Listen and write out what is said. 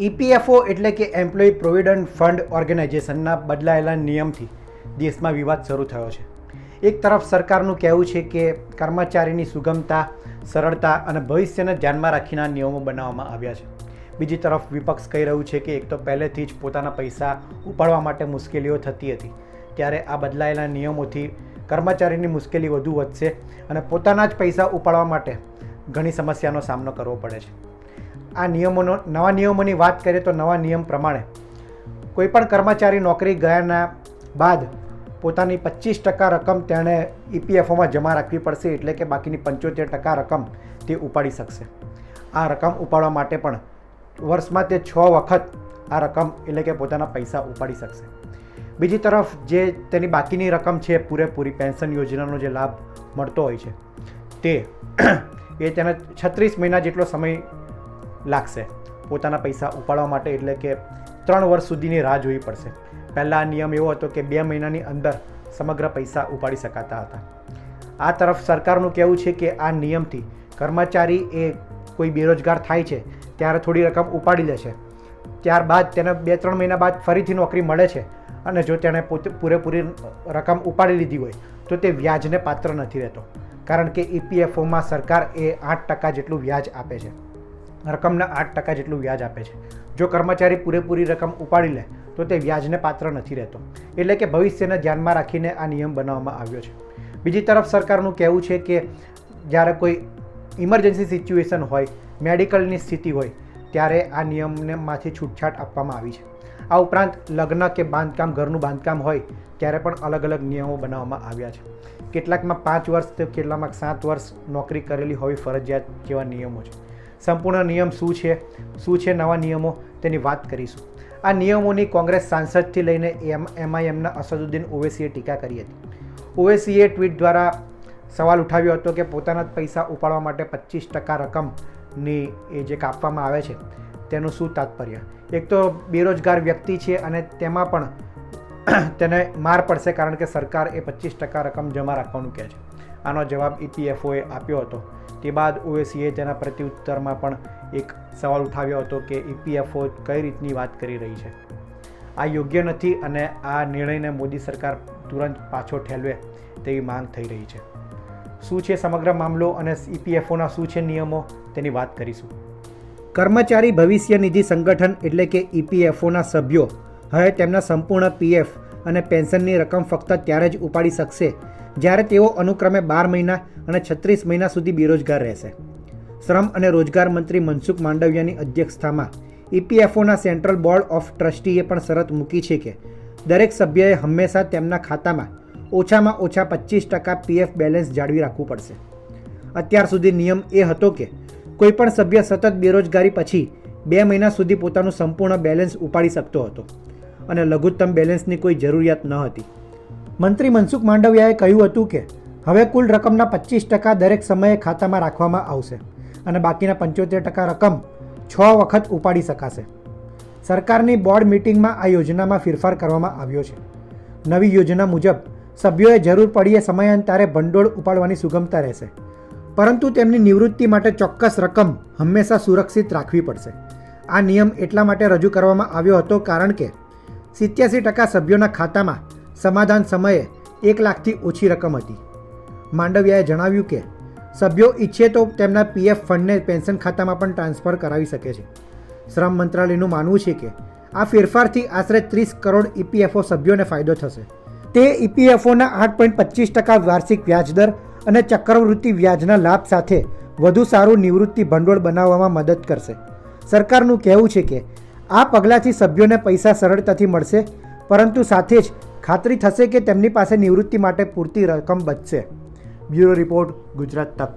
EPFO એટલે કે employ provident fund ઓર્ગેનાઇઝેશનના બદલાયેલા નિયમથી દેશમાં વિવાદ શરૂ થયો છે. એક તરફ સરકારનું કહેવું છે કે કર્મચારીની સુગમતા, સરળતા અને ભવિષ્યને ધ્યાનમાં રાખીને નિયમો બનાવવામાં આવ્યા છે. બીજી તરફ વિપક્ષ કહી રહ્યું છે કે એક તો પહેલેથી જ પોતાના પૈસા ઉપાડવા માટે મુશ્કેલીઓ થતી હતી, ત્યારે આ બદલાયેલા નિયમોથી કર્મચારીની મુશ્કેલી વધુ વધશે અને પોતાના જ પૈસા ઉપાડવા માટે ઘણી સમસ્યાનો સામનો કરવો પડે છે. આ નિયમોનો, નવા નિયમોની વાત કરીએ તો નવા નિયમ પ્રમાણે કોઈપણ કર્મચારી નોકરી ગયાના બાદ પોતાની પચીસ ટકા રકમ તેણે ઈપીએફઓમાં જમા રાખવી પડશે એટલે કે બાકીની પંચોતેર ટકા રકમ તે ઉપાડી શકશે. આ રકમ ઉપાડવા માટે પણ વર્ષમાં તે છ વખત આ રકમ એટલે કે પોતાના પૈસા ઉપાડી શકશે. બીજી તરફ જે તેની બાકીની રકમ છે, પૂરેપૂરી પેન્શન યોજનાનો જે લાભ મળતો હોય છે, તે એ તેને છત્રીસ મહિના જેટલો સમય લાગશે. પોતાના પૈસા ઉપાડવા માટે એટલે કે ત્રણ વર્ષ સુધીની રાહ જોવી પડશે. પહેલાં નિયમ એવો હતો કે બે મહિનાની અંદર સમગ્ર પૈસા ઉપાડી શકાતા હતા. આ તરફ સરકારનું કહેવું છે કે આ નિયમથી કર્મચારી એ કોઈ બેરોજગાર થાય છે, ત્યારે થોડી રકમ ઉપાડી લે છે. ત્યારબાદ તેને બે ત્રણ મહિના બાદ ફરીથી નોકરી મળે છે અને જો તેણે પોતે પૂરેપૂરી રકમ ઉપાડી લીધી હોય, તો તે વ્યાજને પાત્ર નથી રહેતો. કારણ કે ઈપીએફઓમાં સરકાર એ આઠ ટકા જેટલું વ્યાજ આપે છે. રકમના આઠ ટકા જેટલું વ્યાજ આપે છે. જો કર્મચારી પૂરેપૂરી રકમ ઉપાડી લે, તો તે વ્યાજને પાત્ર નથી રહેતો. એટલે કે ભવિષ્યને ધ્યાનમાં રાખીને આ નિયમ બનાવવામાં આવ્યો છે. બીજી તરફ સરકારનું કહેવું છે કે જ્યારે કોઈ ઇમરજન્સી સિચ્યુએશન હોય, મેડિકલની સ્થિતિ હોય, ત્યારે આ નિયમનેમાંથી છૂટછાટ આપવામાં આવી છે. આ ઉપરાંત લગ્ન કે બાંધકામ, ઘરનું બાંધકામ હોય, ત્યારે પણ અલગ અલગ નિયમો બનાવવામાં આવ્યા છે. કેટલાકમાં પાંચ વર્ષ તો કેટલામાં સાત વર્ષ નોકરી કરેલી હોવી ફરજિયાત જેવા નિયમો છે. સંપૂર્ણ નિયમ શું છે? શું છે નવા નિયમો? તેની વાત કરીશું. આ નિયમોની કોંગ્રેસ સાંસદથી લઈને એમ એમઆઈએમના અસદુદ્દીન ઓવેસીએ ટીકા કરી હતી. ઓવેસીએ ટ્વીટ દ્વારા સવાલ ઉઠાવ્યો હતો કે પોતાના જ પૈસા ઉપાડવા માટે પચીસ ટકા રકમની એ જે કાપવામાં આવે છે, તેનું શું તાત્પર્ય? એક તો બેરોજગાર વ્યક્તિ છે અને તેમાં પણ તેને માર પડશે કારણ કે સરકાર એ પચીસ ટકા રકમ જમા રાખવાનું કહે છે. આનો જવાબ ઈપીએફઓએ આપ્યો હતો. તે બાદ ઓએસીએ તેના પ્રત્યુત્તરમાં પણ એક સવાલ ઉઠાવ્યો હતો કે ઈપીએફઓ કઈ રીતની વાત કરી રહી છે. આ યોગ્ય નથી અને આ નિર્ણયને મોદી સરકાર તુરંત પાછો ઠેલવે તેવી માંગ થઈ રહી છે. શું છે સમગ્ર મામલો અને ઈપીએફઓના શું છે નિયમો તેની વાત કરીશું. કર્મચારી ભવિષ્ય નિધિ સંગઠન એટલે કે ઈપીએફઓના સભ્યો, હવે તેમના સંપૂર્ણ પીએફ અને પેન્શનની રકમ ફક્ત ત્યારે જ ઉપાડી શકશે જ્યારે તેઓ અનુક્રમે બાર મહિના અને છત્રીસ મહિના સુધી બેરોજગાર રહેશે. શ્રમ અને રોજગાર મંત્રી મનસુખ માંડવિયાની અધ્યક્ષતામાં ઈપીએફઓના સેન્ટ્રલ બોર્ડ ઓફ ટ્રસ્ટીએ પણ શરત મૂકી છે કે દરેક સભ્યએ હંમેશા તેમના ખાતામાં ઓછામાં ઓછા પચીસ ટકા પીએફ બેલેન્સ જાળવી રાખવું પડશે. અત્યાર સુધી નિયમ એ હતો કે કોઈપણ સભ્ય સતત બેરોજગારી પછી બે મહિના સુધી પોતાનું સંપૂર્ણ બેલેન્સ ઉપાડી શકતો હતો. અને લઘુત્તમ બેલેન્સની કોઈ જરૂરિયાત ન હતી. મંત્રી મનસુખ માંડવિયાએ કહ્યું હતું કે, હવે કુલ રકમના પચીસ ટકા દરેક સમયે ખાતામાં રાખવામાં આવશે અને બાકીના પંચોતેર ટકા રકમ છ વખત ઉપાડી શકાશે. સરકારની બોર્ડ મિટિંગમાં આ યોજનામાં ફેરફાર કરવામાં આવ્યો છે. નવી યોજના મુજબ, સભ્યોએ જરૂર પડીએ સમયાંતરે ભંડોળ ઉપાડવાની સુગમતા રહેશે. પરંતુ તેમની નિવૃત્તિ માટે ચોક્કસ રકમ હંમેશા સુરક્ષિત રાખવી પડશે. આ નિયમ એટલા માટે રજૂ કરવામાં આવ્યો હતો કારણ કે સિત્યાસી ટકા સભ્યોના ખાતામાં સમાધાન સમયે એક લાખથી ઓછી રકમ હતી. માંડવિયાએ જણાવ્યું કે, સભ્યો ઈચ્છે તો તેમના પીએફ ફંડને પેન્શન ખાતામાં પણ ટ્રાન્સફર કરાવી શકે છે. શ્રમ મંત્રાલયનું માનવું છે કે, આ ફેરફારથી આશરે ત્રીસ કરોડ ઈપીએફઓ સભ્યોને ફાયદો થશે. તે ઈપીએફઓના આઠ પોઈન્ટ પચીસ ટકા વાર્ષિક વ્યાજદર અને ચક્રવૃત્તિ વ્યાજના લાભ સાથે વધુ સારું નિવૃત્તિ ભંડોળ બનાવવામાં મદદ કરશે. સરકારનું કહેવું છે કે આ પગલાંથી સભ્યોને પૈસા સરળતાથી મળશે, પરંતુ સાથે જ ખાતરી થશે કે તેમની પાસે નિવૃત્તિ માટે પૂરતી રકમ બચશે. બ્યુરો રિપોર્ટ, ગુજરાત તક.